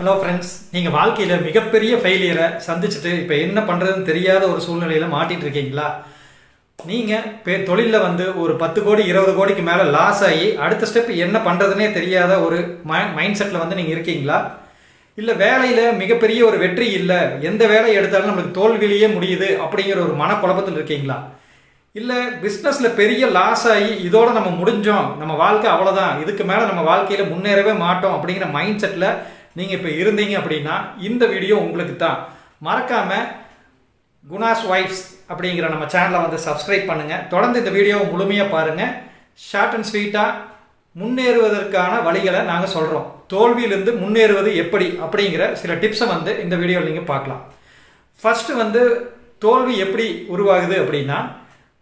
Hello friends நீங்கள் வாழ்க்கையில் மிகப்பெரிய ஃபெயிலியரை சந்திச்சுட்டு இப்போ என்ன பண்ணுறதுன்னு தெரியாத ஒரு சூழ்நிலையில் மாட்டிகிட்டு இருக்கீங்களா? நீங்கள் பே தொழிலில் வந்து ஒரு பத்து கோடி இருபது கோடிக்கு மேலே லாஸ் ஆகி அடுத்த ஸ்டெப் என்ன பண்ணுறதுனே தெரியாத ஒரு மை மைண்ட் செட்டில் வந்து நீங்கள் இருக்கீங்களா? இல்லை வேலையில் மிகப்பெரிய ஒரு வெற்றி இல்லை எந்த வேலையை எடுத்தாலும் நம்மளுக்கு தோல்வியிலேயே முடியுது அப்படிங்கிற ஒரு மனக்குழப்பத்தில் இருக்கீங்களா? இல்லை பிஸ்னஸில் பெரிய லாஸ் ஆகி இதோட நம்ம முடிஞ்சோம் நம்ம வாழ்க்கை அவ்வளோதான் இதுக்கு மேலே நம்ம வாழ்க்கையில் முன்னேறவே மாட்டோம் அப்படிங்கிற மைண்ட் செட்டில் நீங்கள் இப்போ இருந்தீங்க அப்படின்னா இந்த வீடியோ உங்களுக்கு தான். மறக்காமல் குணாஸ் வைஃப்ஸ் அப்படிங்கிற நம்ம சேனலை வந்து சப்ஸ்கிரைப் பண்ணுங்கள் தொடர்ந்து இந்த வீடியோவை முழுமையாக பாருங்கள் ஷார்ட் அண்ட் ஸ்வீட்டாக முன்னேறுவதற்கான வழிகளை நாங்கள் சொல்கிறோம் தோல்வியிலிருந்து முன்னேறுவது எப்படி அப்படிங்கிற சில டிப்ஸை வந்து இந்த வீடியோவில் நீங்கள் பார்க்கலாம். ஃபஸ்ட்டு வந்து தோல்வி எப்படி உருவாகுது அப்படின்னா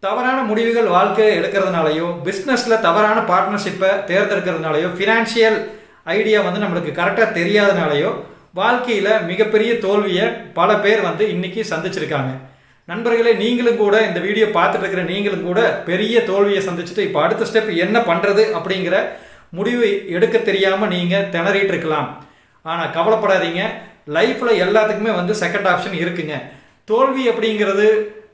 தவறான முடிவுகள் வாழ்க்கையை எடுக்கிறதுனாலையோ பிஸ்னஸில் தவறான பார்ட்னர்ஷிப்பை தேர்ந்தெடுக்கிறதுனாலையோ ஃபினான்ஷியல் ஐடியா வந்து நம்மளுக்கு கரெக்டாக தெரியாதனாலையோ வாழ்க்கையில் மிகப்பெரிய தோல்வியை பல பேர் வந்து இன்றைக்கி சந்திச்சிருக்காங்க. நண்பர்களே நீங்களும் கூட இந்த வீடியோ பார்த்துட்டு இருக்கிற நீங்களும் கூட பெரிய தோல்வியை சந்திச்சுட்டு இப்போ அடுத்த ஸ்டெப் என்ன பண்ணுறது அப்படிங்கிற முடிவு எடுக்க தெரியாமல் நீங்கள் திணறிட்டு இருக்கலாம். ஆனால் கவலைப்படாதீங்க. லைஃப்பில் எல்லாத்துக்குமே வந்து செகண்ட் ஆப்ஷன் இருக்குங்க. தோல்வி அப்படிங்கிறது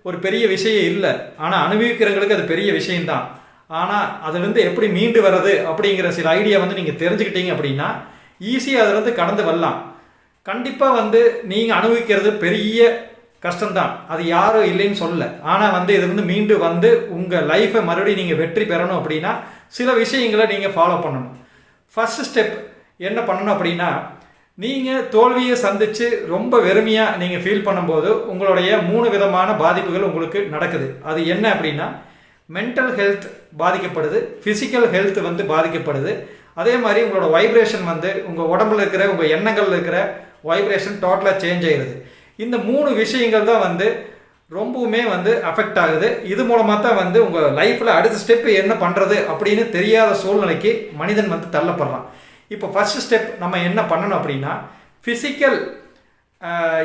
ஒரு பெரிய விஷயம் இல்லை. ஆனால் அனுபவிக்கிறவங்களுக்கு அது பெரிய விஷயம்தான். ஆனால் அதுலேருந்து எப்படி மீண்டு வர்றது அப்படிங்கிற சில ஐடியா வந்து நீங்கள் தெரிஞ்சுக்கிட்டீங்க அப்படின்னா ஈஸியாக அதுலேருந்து கடந்து வரலாம். கண்டிப்பாக வந்து நீங்கள் அனுபவிக்கிறது பெரிய கஷ்டம்தான். அது யாரும் இல்லைன்னு சொல்லல. ஆனால் வந்து இது வந்து மீண்டு வந்து உங்கள் லைஃப்பை மறுபடியும் நீங்கள் வெற்றி பெறணும் அப்படின்னா சில விஷயங்களை நீங்கள் ஃபாலோ பண்ணணும். ஃபஸ்ட் ஸ்டெப் என்ன பண்ணணும் அப்படின்னா நீங்கள் தோல்வியை சந்தித்து ரொம்ப வெறுமையாக நீங்கள் ஃபீல் பண்ணும்போது உங்களுடைய மூணு விதமான பாதிப்புகள் உங்களுக்கு நடக்குது. அது என்ன அப்படின்னா மென்டல் ஹெல்த் பாதிக்கப்படுது ஃபிசிக்கல் ஹெல்த் வந்து பாதிக்கப்படுது. அதே மாதிரி உங்களோட வைப்ரேஷன் வந்து உங்கள் உடம்புல இருக்கிற உங்கள் எண்ணங்களில் இருக்கிற வைப்ரேஷன் டோட்டலாக சேஞ்ச் ஆகிடுது இந்த மூணு விஷயங்கள் தான் வந்து ரொம்பவுமே வந்து அஃபெக்ட் ஆகுது. இது மூலமாக தான் வந்து உங்கள் லைஃப்பில் அடுத்த ஸ்டெப் என்ன பண்ணுறது அப்படின்னு தெரியாத சூழ்நிலைக்கு மனிதன் வந்து தள்ளப்படுறான். இப்போ ஃபஸ்ட் ஸ்டெப் நம்ம என்ன பண்ணணும் அப்படின்னா ஃபிசிக்கல்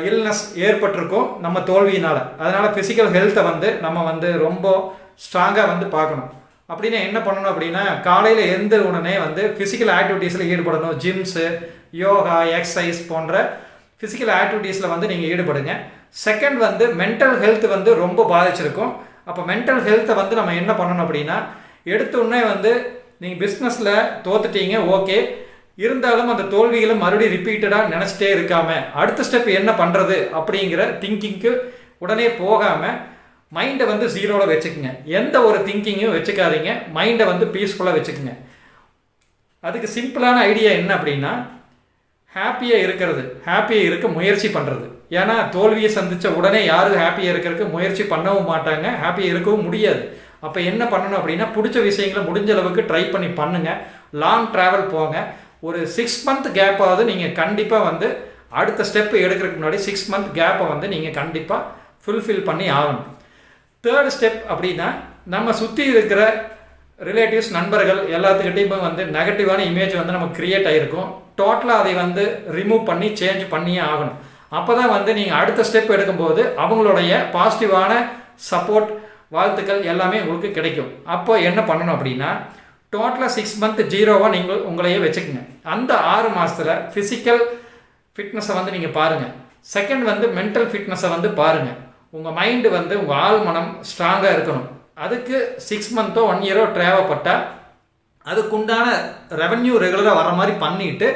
இல்னஸ் ஏற்பட்டிருக்கும் நம்ம தோல்வியினால். அதனால் ஃபிசிக்கல் ஹெல்த்தை வந்து நம்ம வந்து ரொம்ப ஸ்ட்ராங்காக வந்து பார்க்கணும். அப்படின்னா என்ன பண்ணணும் அப்படின்னா காலையில் எந்த உடனே வந்து ஃபிசிக்கல் ஆக்டிவிட்டீஸில் ஈடுபடணும். ஜிம்ஸு யோகா எக்ஸசைஸ் போன்ற ஃபிசிக்கல் ஆக்டிவிட்டீஸில் வந்து நீங்கள் ஈடுபடுங்க. செகண்ட் வந்து மென்டல் ஹெல்த் வந்து ரொம்ப பாதிச்சிருக்கும். அப்போ மென்டல் ஹெல்த்தை வந்து நம்ம என்ன பண்ணணும் அப்படின்னா எடுத்த உடனே வந்து நீங்கள் பிஸ்னஸில் தோத்துட்டீங்க ஓகே இருந்தாலும் அந்த தோல்விகளை மறுபடியும் ரிப்பீட்டடாக நினச்சிட்டே இருக்காம அடுத்த ஸ்டெப் என்ன பண்ணுறது அப்படிங்கிற திங்கிங்க்கு உடனே போகாமல் மைண்டை வந்து ஜீரோவில் வச்சுக்கோங்க. எந்த ஒரு திங்கிங்கும் வச்சுக்காதீங்க. மைண்டை வந்து பீஸ்ஃபுல்லாக வச்சுக்கோங்க. அதுக்கு சிம்பிளான ஐடியா என்ன அப்படின்னா ஹாப்பியாக இருக்கிறது. ஹாப்பியாக இருக்க முயற்சி பண்ணுறது ஏன்னா தோல்வியை சந்தித்த உடனே யாரும் ஹாப்பியாக இருக்கிறதுக்கு முயற்சி பண்ணவும் மாட்டாங்க. ஹாப்பியாக இருக்கவும் முடியாது. அப்போ என்ன பண்ணணும் அப்படின்னா பிடிச்ச விஷயங்களை முடிஞ்ச அளவுக்கு ட்ரை பண்ணி பண்ணுங்கள் லாங் ட்ராவல் போங்க. ஒரு சிக்ஸ் மந்த் கேப்பாவது நீங்கள் கண்டிப்பாக வந்து அடுத்த ஸ்டெப் எடுக்கிறதுக்கு முன்னாடி சிக்ஸ் மந்த் கேப்பை வந்து நீங்கள் கண்டிப்பாக ஃபுல்ஃபில் பண்ணி ஆகணும். தேர்ட் ஸ்டெப் அப்படின்னா நம்ம சுற்றி இருக்கிற ரிலேட்டிவ்ஸ் நண்பர்கள் எல்லாத்துக்கிட்டையுமே வந்து நெகட்டிவான இமேஜ் வந்து நமக்கு க்ரியேட் ஆகிருக்கும் டோட்டலாக அதை வந்து ரிமூவ் பண்ணி சேஞ்ச் பண்ணியே ஆகணும். அப்போ தான் வந்து நீங்கள் அடுத்த ஸ்டெப் எடுக்கும்போது அவங்களுடைய பாசிட்டிவான சப்போர்ட் வாழ்த்துக்கள் எல்லாமே உங்களுக்கு கிடைக்கும். அப்போ என்ன பண்ணணும் அப்படின்னா டோட்டலாக சிக்ஸ் மந்த் ஜீரோவாக நீங்கள் உங்களையே வச்சுக்கோங்க. அந்த ஆறு மாதத்தில் ஃபிசிக்கல் ஃபிட்னஸை வந்து நீங்கள் பாருங்கள் செகண்ட் வந்து மென்டல் ஃபிட்னஸை வந்து பாருங்கள் உங்கள் மைண்டு வந்து உங்கள் ஆள் மனம் ஸ்ட்ராங்காக இருக்கணும். அதுக்கு சிக்ஸ் மந்த்தோ ஒன் இயரோ தேவைப்பட்டால் அதுக்குண்டான ரெவன்யூ ரெகுலராக வர மாதிரி பண்ணிவிட்டு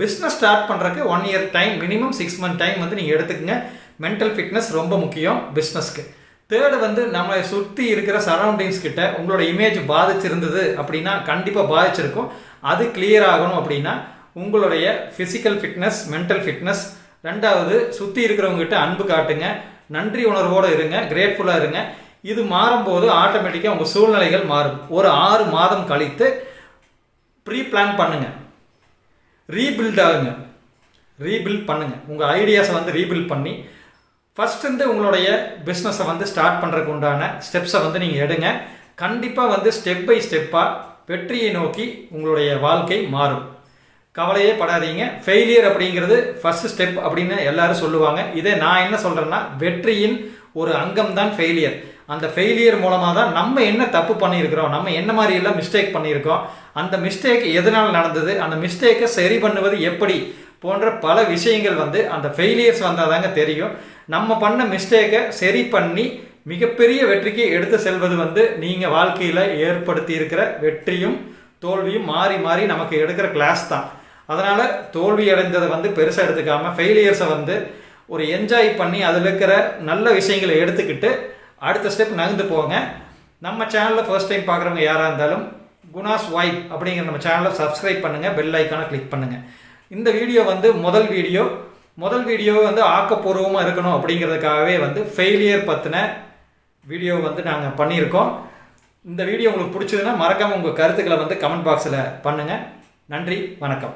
பிஸ்னஸ் ஸ்டார்ட் பண்ணுறக்கு one year time minimum six month time வந்து நீங்கள் எடுத்துக்கங்க. மென்டல் ஃபிட்னஸ் ரொம்ப முக்கியம் பிஸ்னஸ்க்கு தேர்டு வந்து நம்மளை சுற்றி இருக்கிற சரௌண்டிங்ஸ் கிட்ட உங்களோட இமேஜ் பாதிச்சிருந்தது அப்படின்னா கண்டிப்பாக பாதிச்சிருக்கும். அது கிளியர் ஆகணும் அப்படின்னா உங்களுடைய ஃபிசிக்கல் ஃபிட்னஸ் மென்டல் ஃபிட்னஸ் ரெண்டாவது சுற்றி இருக்கிறவங்ககிட்ட அன்பு காட்டுங்க. நன்றி உணர்வோடு இருங்க கிரேட்ஃபுல்லாக இருங்க. இது மாறும்போது ஆட்டோமேட்டிக்காக உங்கள் சூழ்நிலைகள் மாறும். ஒரு ஆறு மாதம் கழித்து ப்ரீ பிளான் பண்ணுங்க. ரீபில்ட் ஆகுங்க. ரீபில்ட் பண்ணுங்க. உங்கள் ஐடியாஸை வந்து ரீபில்ட் பண்ணி ஃபஸ்ட்டு உங்களுடைய பிஸ்னஸை வந்து ஸ்டார்ட் பண்ணுறதுக்கு உண்டான ஸ்டெப்ஸை வந்து நீங்கள் எடுங்க. கண்டிப்பாக வந்து ஸ்டெப் பை ஸ்டெப்பாக வெற்றியை நோக்கி உங்களுடைய வாழ்க்கை மாறும். கவலையே படாதீங்க. ஃபெயிலியர் அப்படிங்கிறது ஃபஸ்ட் ஸ்டெப் அப்படின்னு எல்லாரும் சொல்லுவாங்க. இதே நான் என்ன சொல்கிறேன்னா வெற்றியின் ஒரு அங்கம் தான் ஃபெயிலியர் அந்த ஃபெயிலியர் மூலமாக தான் நம்ம என்ன தப்பு பண்ணியிருக்கிறோம் நம்ம என்ன மாதிரி எல்லாம் மிஸ்டேக் பண்ணியிருக்கோம் அந்த மிஸ்டேக் எதனால் நடந்தது அந்த மிஸ்டேக்கை சரி பண்ணுவது எப்படி போன்ற பல விஷயங்கள் வந்து அந்த ஃபெயிலியர்ஸ் வந்தால் தாங்க தெரியும். நம்ம பண்ண மிஸ்டேக்கை சரி பண்ணி மிகப்பெரிய வெற்றிக்கு எடுத்து செல்வது வந்து நீங்கள் வாழ்க்கையில் ஏற்படுத்தி இருக்கிற வெற்றியும் தோல்வியும் மாறி மாறி நமக்கு எடுக்கிற கிளாஸ் தான். அதனால் தோல்வி அடைந்ததை வந்து பெருசாக எடுத்துக்காமல் ஃபெயிலியர்ஸை வந்து ஒரு என்ஜாய் பண்ணி அதில் இருக்கிற நல்ல விஷயங்களை எடுத்துக்கிட்டு அடுத்த ஸ்டெப் நகர்ந்து போங்க. நம்ம சேனலில் ஃபர்ஸ்ட் டைம் பார்க்குறவங்க யாராக இருந்தாலும் குணாஸ் வைப் அப்படிங்கிற நம்ம சேனலை சப்ஸ்கிரைப் பண்ணுங்கள் பெல் ஐக்கானை கிளிக் பண்ணுங்கள் இந்த வீடியோ வந்து முதல் வீடியோ முதல் வீடியோ வந்து ஆக்கப்பூர்வமாக இருக்கணும் அப்படிங்கிறதுக்காகவே வந்து ஃபெயிலியர் பற்றின வீடியோ வந்து நாங்கள் பண்ணியிருக்கோம். இந்த வீடியோ உங்களுக்கு பிடிச்சதுன்னா மறக்காமல் உங்கள் கருத்துக்களை வந்து கமெண்ட் பாக்ஸில் பண்ணுங்கள் நன்றி வணக்கம்.